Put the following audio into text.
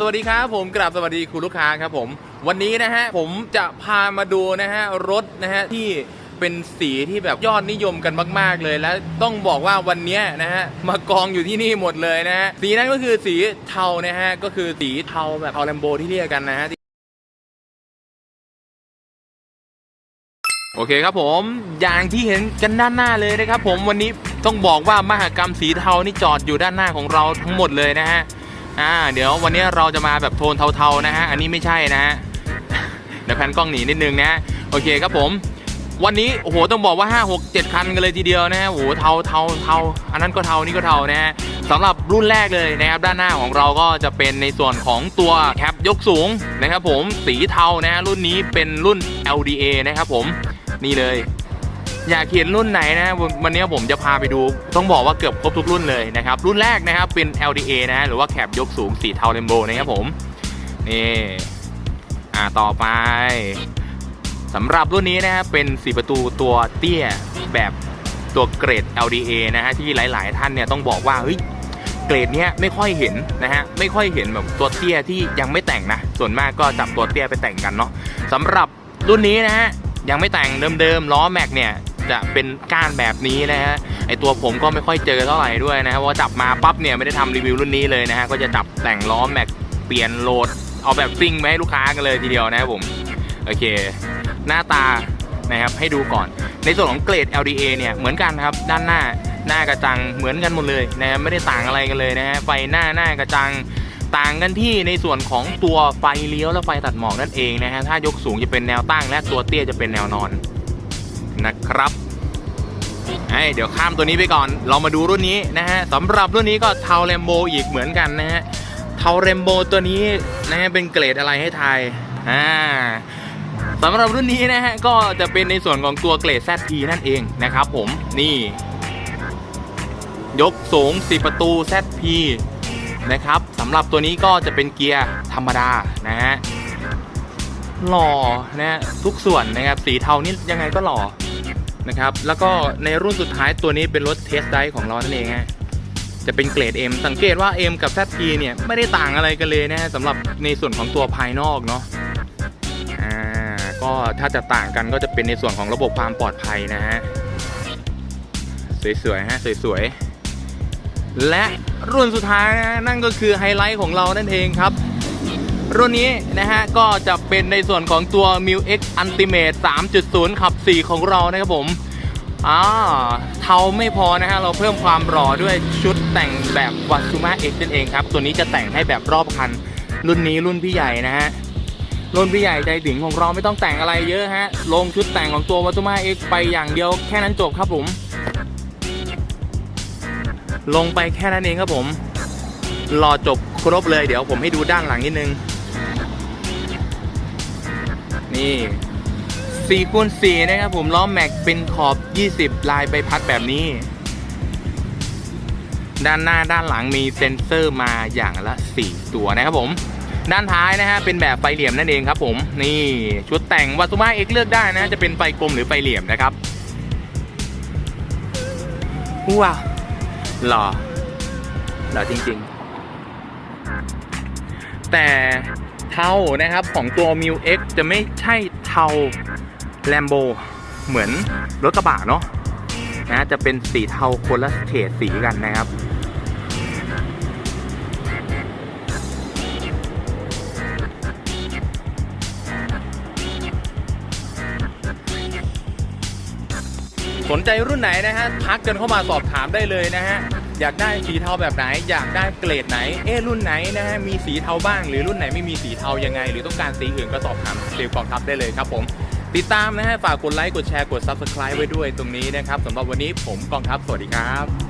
สวัสดีครับผมกราบสวัสดีคุณลูกค้าครับผมวันนี้นะฮะผมจะพามาดูนะฮะรถนะฮะที่เป็นสีที่แบบยอดนิยมกันมาก ๆ เลยและต้องบอกว่าวันนี้นะฮะมากองอยู่ที่นี่หมดเลยนะฮะสีนั้นก็คือสีเทานะฮะก็คือสีเทาแบบเทาแลมโบที่เรียกกันนะฮะโอเคครับผมอย่างที่เห็นกันด้านหน้าเลยนะครับผมวันนี้ต้องบอกว่ามหกรรมสีเทานี่จอดอยู่ด้านหน้าของเราทั้งหมดเลยนะฮะ อ่าเดี๋ยววันนี้เราจะมาแบบโทนเทาๆนะฮะอันนี้ไม่ใช่นะฮะเดี๋ยวแพนกล้องหนีนิดนึงนะโอเคครับผม วันนี้โอ้โหต้องบอกว่า 5 6 7 คันกันเลยทีเดียวนะฮะโอ้โหเทาเทาเทาอันนั้นก็เทานี่ก็เทานะฮะสำหรับรุ่นแรกเลยนะครับด้านหน้าของเราก็จะเป็นในส่วนของตัวแคปยกสูงนะครับผมสีเทานะฮะรุ่นนี้เป็นรุ่น LDA นะครับผมนี่เลย อยากเห็นรุ่นไหนนะวันวันนี้ผมจะพาไปดู ต้องบอกว่าเกือบครบทุกรุ่นเลยนะครับ รุ่นแรกนะครับเป็น LDA นะหรือว่าแคปยกสูงสีเทาเรนโบว์นะครับผมนี่อ่าต่อไปสำหรับรุ่นนี้นะครับเป็นสีประตูตัวเตี้ยแบบตัวเกรด LDA นะฮะที่หลาย ๆ ท่านเนี่ยต้องบอกว่าเฮ้ยเกรดเนี้ยไม่ค่อยเห็นนะฮะไม่ค่อยเห็นแบบตัวเตี้ยที่ยังไม่แต่งนะ ส่วนมากก็จับตัวเตี้ยไปแต่งกันเนาะสำหรับรุ่นนี้นะฮะยังไม่แต่งเดิมๆล้อแม็กเนี่ย จะเป็นก้านแบบนี้นะฮะไอตัวผมก็ไม่ค่อยเจอเท่าไหร่ด้วยนะครับเพราะว่าจับมาปั๊บเนี่ยไม่ได้ทำรีวิวรุ่นนี้เลยนะฮะก็จะจับแต่งล้อแม็กเปลี่ยนโหลด เอาแบบซิ่งมาให้ลูกค้ากันเลยทีเดียวนะครับผมโอเค หน้าตานะครับให้ดูก่อน ในส่วนของเกรด LDA เนี่ยเหมือนกันครับด้านหน้าหน้ากระจังเหมือนกันหมดเลยนะฮะไม่ได้ต่างอะไรกันเลยนะฮะไฟหน้าหน้ากระจังต่างกันที่ในส่วนของตัวไฟเลี้ยวและไฟตัดหมอกนั่นเองนะฮะถ้ายกสูงจะเป็นแนวตั้งและตัวเตี้ยจะเป็นแนวนอน นะครับเดี๋ยวข้ามตัวนี้ไปก่อน เรามาดูรุ่นนี้นะฮะสำหรับรุ่นนี้ก็เทาเรมโบอีกเหมือนกันนะฮะเทาเรมโบตัวนี้นะฮะเป็นเกรดอะไรให้ไทยอ่าสำหรับรุ่นนี้นะฮะก็จะเป็นในส่วนของตัวเกรด ZP นั่นเองนะครับผมนี่ ยกสูง 4 ประตู ZP นะครับสำหรับตัวนี้ก็จะเป็นเกียร์ธรรมดานะฮะหล่อนะฮะทุกส่วนนะครับสีเทานี่ยังไงก็หล่อ นะครับ แล้วก็ในรุ่นสุดท้ายตัวนี้เป็นรถเทสไดของเรานั่นเองฮะจะเป็นเกรด M สังเกตว่า M กับ ZP เนี่ยไม่ได้ต่างอะไรกันเลยนะฮะสำหรับในส่วนของตัวภายนอกเนาะอ่าก็ถ้าจะต่างกันก็จะเป็นในส่วนของระบบความปลอดภัยนะฮะสวยๆฮะสวยๆและรุ่นสุดท้ายนะนั่นก็คือไฮไลท์ของเรานั่นเองครับ รุ่นนี้นะฮะก็จะเป็นในส่วนของตัว m i u X Ultimate 3.0 ขับ 4 ของเรานะครับผมอ่าเทาไม่พอนะฮะเราเพิ่มความหล่อด้วยชุดแต่งแบบ w a t s u m a X นั่นเองครับ ตัวนี้จะแต่งให้แบบรอบคัน รุ่นนี้รุ่นพี่ใหญ่นะฮะรุ่นพี่ใหญ่ใจถึงของเราไม่ต้องแต่งอะไรเยอะฮะ ลงชุดแต่งของตัว w a t s u m a X ไปอย่างเดียวแค่นั้นจบครับผม ลงไปแค่นั้นเองครับผม รอจบครบเลยเดี๋ยวผมให้ดูด้านหลังนิดนึง นี่4คูณ4นะครับผมล้อแม็กเป็นขอบ 20 ลายใบพัดแบบนี้ ด้านหน้าด้านหลังมีเซ็นเซอร์มาอย่างละ 4 ตัวนะครับผม ด้านท้ายนะฮะเป็นแบบไฟเหลี่ยมนั่นเองครับผม นี่ชุดแต่งวัตุมาเอกเลือกได้นะจะเป็นไฟกลมหรือไฟเหลี่ยมนะครับว้าวหล่อหล่อจริง ๆ แต่ เทานะครับของตัว m ิ u X จะไม่ใช่เทาแลมโบเหมือนรถกระบะเนาะนะจะเป็นสีเทาคนละเฉดสีกันนะครับสนใจรุ่นไหนนะฮะทักกันเข้ามาสอบถามได้เลยนะฮะ อยากได้สีเทาแบบไหน อยากได้เกรดไหน เอ๊รุ่นไหนนะฮะมีสีเทาบ้าง หรือรุ่นไหนไม่มีสีเทายังไง หรือต้องการสีอื่นก็สอบถามเซลล์กองทัพได้เลยครับผม ติดตามนะฮะฝากกดไลค์กดแชร์กด Subscribe ไว้ด้วยตรงนี้นะครับสำหรับวันนี้ผมกองทัพสวัสดีครับ